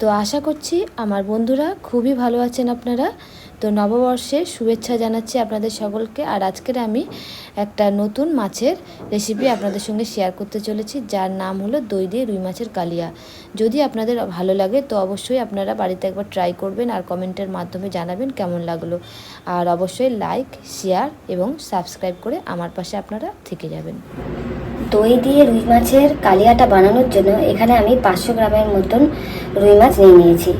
তো আশা করছি আমার বন্ধুরা খুবই ভালো আছেন আপনারা। তো নববর্ষের শুভেচ্ছা জানাচ্ছি আপনাদের সকলকে। আর আজকের আমি একটা নতুন মাছের রেসিপি আপনাদের সঙ্গে শেয়ার করতে চলেছি, যার নাম হলো দই দিয়ে রুই মাছের কালিয়া। যদি আপনাদের ভালো লাগে তো অবশ্যই আপনারা বাড়িতে একবার ট্রাই করবেন আর কমেন্টের মাধ্যমে জানাবেন কেমন লাগল। আর অবশ্যই লাইক শেয়ার এবং সাবস্ক্রাইব করে আমার পাশে আপনারা থেকে যাবেন। দই দিয়ে রুই মাছের কালিয়াটা বানানোর জন্য এখানে আমি পাঁচশো গ্রামের মতন রুই মাছ নিয়ে নিয়েছি।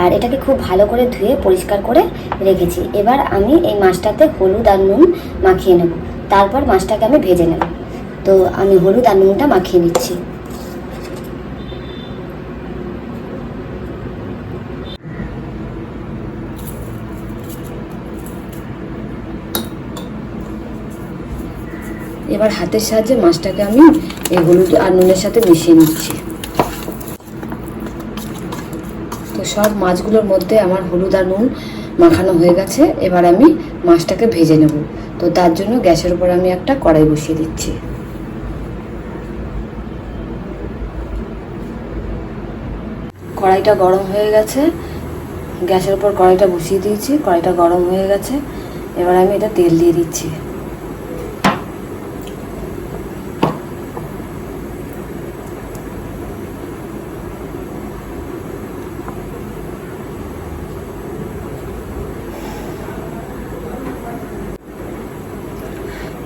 আর এটাকে খুব ভালো করে ধুয়ে পরিষ্কার করে রেখেছি। এবার আমি এই মাছটাতে হলুদ আর নুন মাখিয়ে নেব। তারপর মাছটাকে আমি ভেজে নেব। তো আমি হলুদ আর নুনটা মাখিয়ে নিচ্ছি। এবার হাতের সাহায্যে মাছটাকে আমি এই হলুদ আর নুনের সাথে মিশিয়ে নিচ্ছি। তো সব মাছগুলোর মধ্যে আমার হলুদ আর নুন মাখানো হয়ে গেছে, এবার আমি মাছটাকে ভেজে নেব। তো তার জন্য গ্যাসের উপর আমি একটা কড়াই বসিয়ে দিচ্ছি। কড়াইটা গরম হয়ে গেছে। গ্যাসের উপর কড়াইটা বসিয়ে দিয়েছি, কড়াইটা গরম হয়ে গেছে। এবার আমি এটা তেল দিয়ে দিচ্ছি।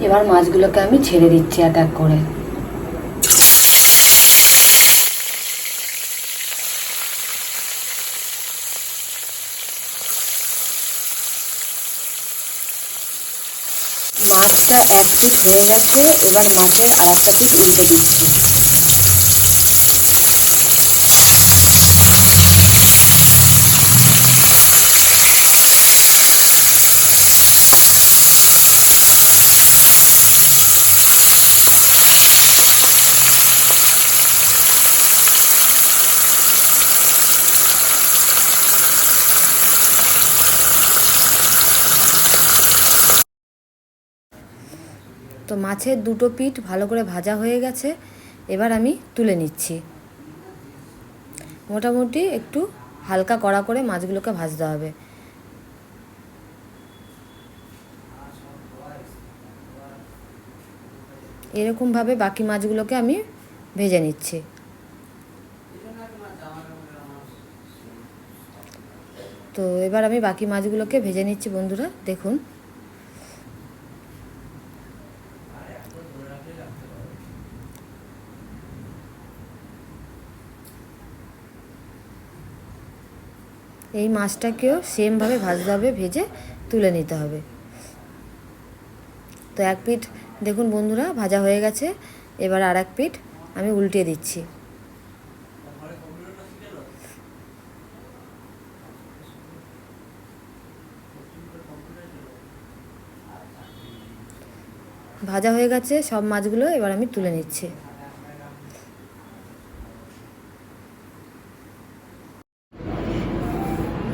এবার মাছগুলোকে আমি ছেড়ে দিচ্ছি এক এক করে। মাছটা এক পিঠ হয়ে গেছে, এবার মাছের আরেকটা একটা উল্টে দিচ্ছি। তো মাছের দুটো পিঠ ভালো করে ভাজা হয়ে গেছে, এবার আমি তুলে নিচ্ছি। মোটামুটি একটু হালকা কড়া করে মাছগুলোকে ভাজতে হবে। এরকমভাবে বাকি মাছগুলোকে আমি ভেজে নিচ্ছি। তো এবার আমি বাকি মাছগুলোকে ভেজে নিচ্ছি বন্ধুরা, দেখুন। এই মাছটাকেও সেমভাবে ভাজতে হবে, ভেজে তুলে নিতে হবে। তো এক পিঠ, দেখুন বন্ধুরা, ভাজা হয়ে গেছে। এবার আর এক পিঠ আমি উল্টিয়ে দিচ্ছি। ভাজা হয়ে গেছে সব মাছগুলো, এবার আমি তুলে নিচ্ছি।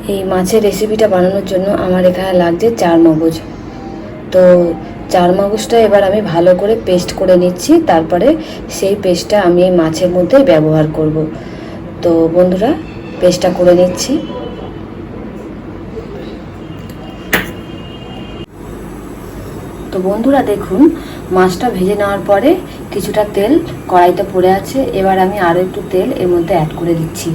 এই মাছের রেসিপিটা বানানোর জন্য আমার এখানে লাগছে চার মগজ। তো চার মগজটা এবার আমি ভালো করে পেস্ট করে নিচ্ছি, তারপরে সেই পেস্টটা আমি এই মাছের মধ্যে ব্যবহার করব। তো বন্ধুরা পেস্টটা করে নিচ্ছি। তো বন্ধুরা, দেখুন, মাছটা ভেজে নেওয়ার পরে কিছুটা তেল কড়াইতে পড়ে আছে। এবার আমি আরও একটু তেল এর মধ্যে অ্যাড করে দিচ্ছি।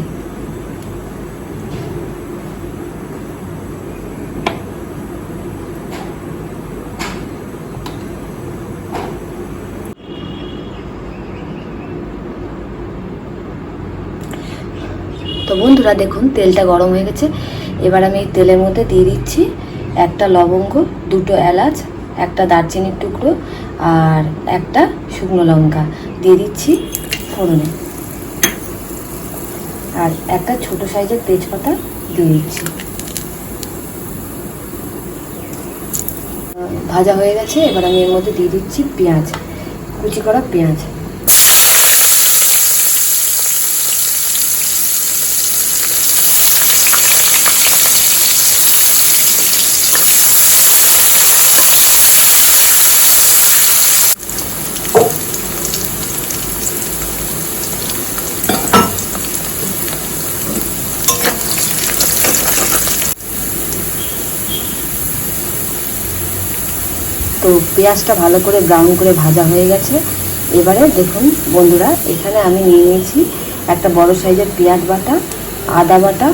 তো বন্ধুরা দেখুন, তেলটা গরম হয়ে গেছে। এবার আমি এই তেলের মধ্যে দিয়ে দিচ্ছি একটা লবঙ্গ, দুটো এলাচ, একটা দারচিনির টুকরো আর একটা শুকনো লঙ্কা। দিয়ে দিচ্ছি ফোড়নে। আর একটা ছোট সাইজের তেজপাতা দিয়ে দিচ্ছি। ভাজা হয়ে গেছে, এবার আমি এর মধ্যে দিয়ে দিচ্ছি পেঁয়াজ, কুচি করা পেঁয়াজ। তো পেঁয়াজটা ভালো করে ব্রাউন করে ভাজা হয়ে গেছে। এবারে দেখুন বন্ধুরা, এখানে আমি নিয়ে নিয়েছি একটা বড় সাইজের পেঁয়াজ বাটা, আদা বাটা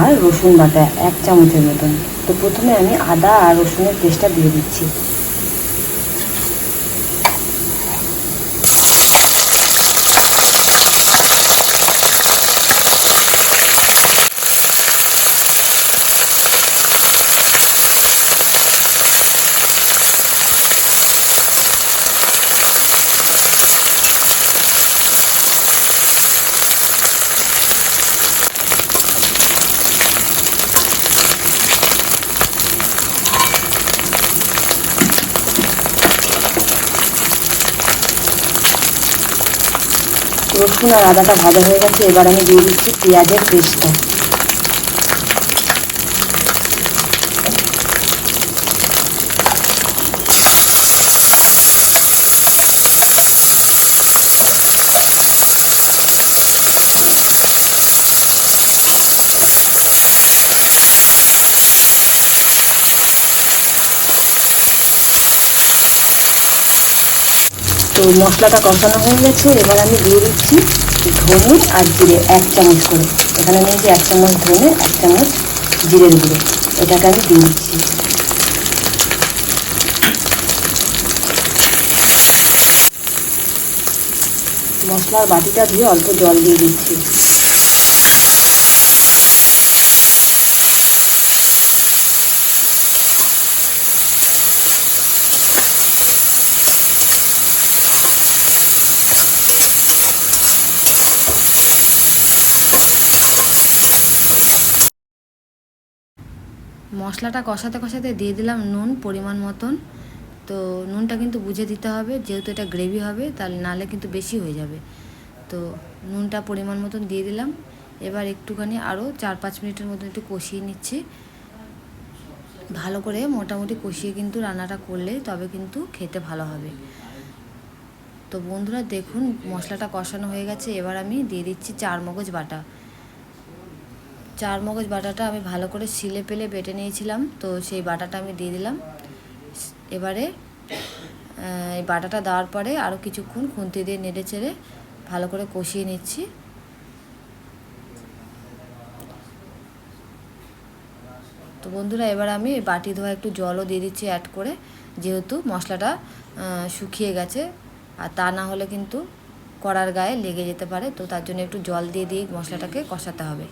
আর রসুন বাটা, এক চামচের মতন। তো প্রথমে আমি আদা আর রসুনের পেস্টটা দিয়ে দিচ্ছি। রসুন আর আদাটা ভাজা হয়ে গেছে এবার আমি দিয়ে দিচ্ছি পেঁয়াজের পেস্টটা। তো মশলাটা কষানো হয়ে গেছে। এবার আমি দিয়ে দিচ্ছি ধনে আর জিরে এক চামচ করে। এখানে নিয়েছি এক চামচ ধনে, এক চামচ জিরের গুঁড়ো। এটাকে আমি দিয়ে দিচ্ছি। মশলার বাটিটা দিয়ে অল্প জল দিয়ে দিচ্ছি। মশলাটা কষাতে কষাতে দিয়ে দিলাম নুন পরিমাণ মতন। তো নুনটা কিন্তু বুঝে দিতে হবে, যেহেতু এটা গ্রেভি হবে, তাহলে নালে কিন্তু বেশি হয়ে যাবে। তো নুনটা পরিমাণ মতন দিয়ে দিলাম। এবার একটুখানি আরও চার পাঁচ মিনিটের মতন একটু কষিয়ে নিচ্ছি। ভালো করে মোটামুটি কষিয়ে কিন্তু রান্নাটা করলে তবে কিন্তু খেতে ভালো হবে। তো বন্ধুরা দেখুন, মশলাটা কষানো হয়ে গেছে। এবার আমি দিয়ে দিচ্ছি চার মগজ বাটা। চার মগজ বাটাটা আমি ভালো করে শিলে পেলে বেটে নিয়েছিলাম, তো সেই বাটাটা আমি দিয়ে দিলাম। এবারে এই বাটাটা দেওয়ার পরে আরও কিছুক্ষণ খুন্তি দিয়ে নেড়ে চেড়ে ভালো করে কষিয়ে নিচ্ছি। তো বন্ধুরা, এবার আমি বাটি ধোয়া একটু জলও দিয়ে দিচ্ছি অ্যাড করে, যেহেতু মশলাটা শুকিয়ে গেছে, আর তা না হলে কিন্তু কড়ার গায়ে লেগে যেতে পারে, তো তার জন্য একটু জল দিয়ে দিয়ে মশলাটাকে কষাতে হবে।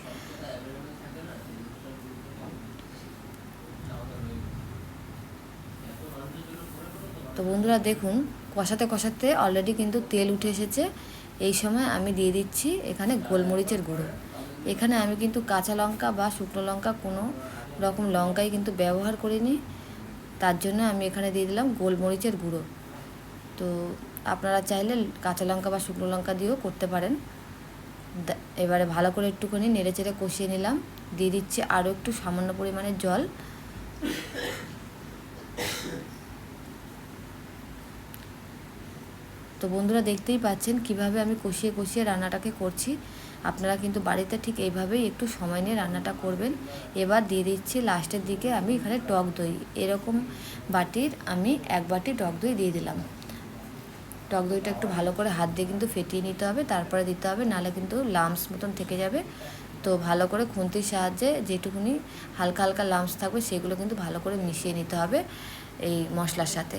তো বন্ধুরা দেখুন, কষাতে কষাতে অলরেডি কিন্তু তেল উঠে এসেছে। এই সময় আমি দিয়ে দিচ্ছি এখানে গোলমরিচের গুঁড়ো। এখানে আমি কিন্তু কাঁচা লঙ্কা বা শুকনো লঙ্কা কোনো রকম লঙ্কাই কিন্তু ব্যবহার করিনি। তার জন্য আমি এখানে দিয়ে দিলাম গোলমরিচের গুঁড়ো। তো আপনারা চাইলে কাঁচা লঙ্কা বা শুকনো লঙ্কা দিয়েও করতে পারেন। এবারে ভালো করে একটুখানি নেড়ে চেড়ে কষিয়ে নিলাম। দিয়ে দিচ্ছি আরও একটু সামান্য পরিমাণে জল। তো বন্ধুরা দেখতেই পাচ্ছেন কীভাবে আমি কষিয়ে কষিয়ে রান্নাটাকে করছি। আপনারা কিন্তু বাড়িতে ঠিক এইভাবেই একটু সময় নিয়ে রান্নাটা করবেন। এবার দিয়ে দিচ্ছি লাস্টের দিকে আমি এখানে টক দই। এরকম বাটির আমি এক বাটি টক দই দিয়ে দিলাম। টক দইটা একটু ভালো করে হাত দিয়ে কিন্তু ফেটিয়ে নিতে হবে, তারপরে দিতে হবে, নাহলে কিন্তু লামস মতন থেকে যাবে। তো ভালো করে খুন্তির সাহায্যে যেটুকুনি হালকা হালকা লামস থাকবে, সেগুলো কিন্তু ভালো করে মিশিয়ে নিতে হবে এই মশলার সাথে।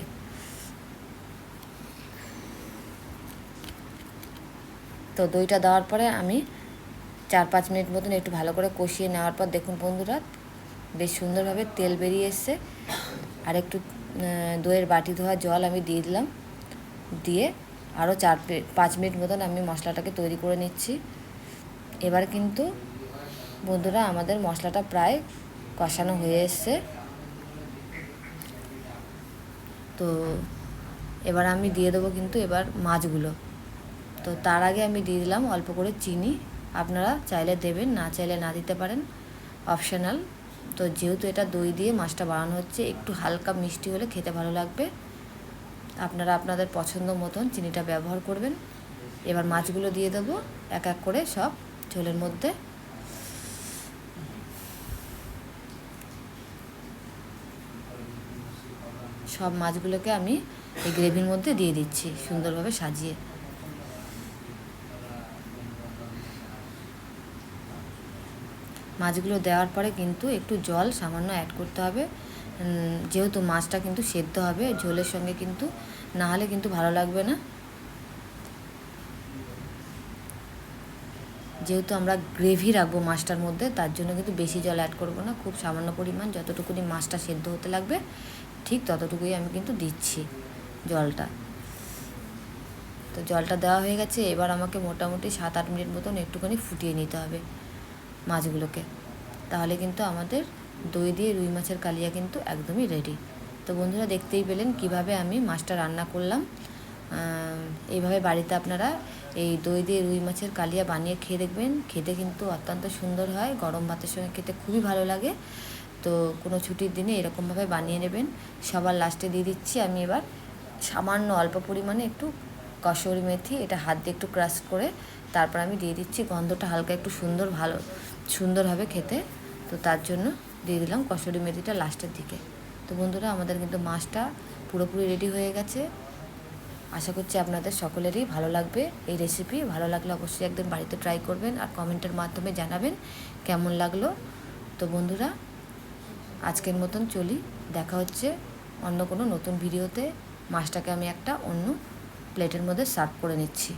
তো দইটা দেওয়ার পরে আমি চার পাঁচ মিনিট মতন একটু ভালো করে কষিয়ে নেওয়ার পর দেখুন বন্ধুরা, বেশ সুন্দরভাবে তেল বেরিয়ে এসছে। আর একটু দইয়ের বাটি ধোয়া জল আমি দিয়ে দিলাম। দিয়ে আরও চার পাঁচ মিনিট মতন আমি মশলাটাকে তৈরি করে নিচ্ছি। এবার কিন্তু বন্ধুরা আমাদের মশলাটা প্রায় কষানো হয়ে এসছে। তো এবার আমি দিয়ে দেবো কিন্তু এবার মাছগুলো। তো তার আগে আমি দিয়ে দিলাম অল্প করে চিনি। আপনারা চাইলে দেবেন, না চাইলে না দিতে পারেন। অপশনাল। তো যেহেতু এটা দই দিয়ে মাছটা বানানো হচ্ছে, একটু হালকা মিষ্টি হলে খেতে ভালো লাগবে। আপনারা আপনাদের পছন্দ মতন চিনিটা ব্যবহার করবেন। এবার মাছগুলো দিয়ে দেবো, এক এক করে সব ঝোলের মধ্যে। সব মাছগুলোকে আমি এই গ্রেভির মধ্যে দিয়ে দিচ্ছি সুন্দরভাবে সাজিয়ে। মাছগুলো দেওয়ার পরে কিন্তু একটু জল সামান্য অ্যাড করতে হবে। যেহেতু মাছটা কিন্তু সেদ্ধ হবে, ঝোলের সঙ্গে কিন্তু না হলে কিন্তু ভালো লাগবে না। যেহেতু আমরা গ্রেভি রাখব মাছটার মধ্যে, তার জন্য কিন্তু বেশি জল অ্যাড করব না, খুব সামান্য পরিমাণ যতটুকুনি মাছটা সেদ্ধ হতে লাগবে, ঠিক ততটুকুই আমি কিন্তু দিচ্ছি জলটা। তো জলটা দেওয়া হয়ে গেছে, এবার আমাকে মোটামুটি সাত আট মিনিট মতন একটুখানি ফুটিয়ে নিতে হবে। মাছগুলোকে। তাহলে কিন্তু আমাদের দই দিয়ে রুই মাছের কালিয়া কিন্তু একদমই রেডি তো বন্ধুরা দেখতেই পেলেন কীভাবে আমি মাছটা রান্না করলাম। এইভাবে বাড়িতে আপনারা এই দই দিয়ে রুই মাছের কালিয়া বানিয়ে খেয়ে দেখবেন। খেতে কিন্তু অত্যন্ত সুন্দর হয়, গরম ভাতের সঙ্গে খেতে খুবই ভালো লাগে। তো কোনো ছুটির দিনে এরকমভাবে বানিয়ে নেবেন। সবার লাস্টে দিয়ে দিচ্ছি আমি এবার সামান্য অল্প পরিমাণে একটু কসুরি মেথি, এটা হাত দিয়ে একটু ক্রাশ করে তারপর আমি দিয়ে দিচ্ছি। গন্ধটা হালকা একটু সুন্দর ভালো, সুন্দর হবে খেতে। তো তার জন্য দিয়ে দিলাম কসুরি মেথিটা লাস্টের দিকে। তো বন্ধুরা, আমাদের কিন্তু মাছটা পুরোপুরি রেডি হয়ে গেছে। আশা করছি আপনাদের সকলেরই ভালো লাগবে এই রেসিপি ভালো লাগলে অবশ্যই একদিন বাড়িতে ট্রাই করবেন আর কমেন্টের মাধ্যমে জানাবেন কেমন লাগল। তো বন্ধুরা, আজকের মতন চলি। দেখা হচ্ছে অন্য কোনো নতুন ভিডিওতে মাছটাকে আমি একটা অন্য প্লেটের মধ্যে সার্ভ করে নিচ্ছি।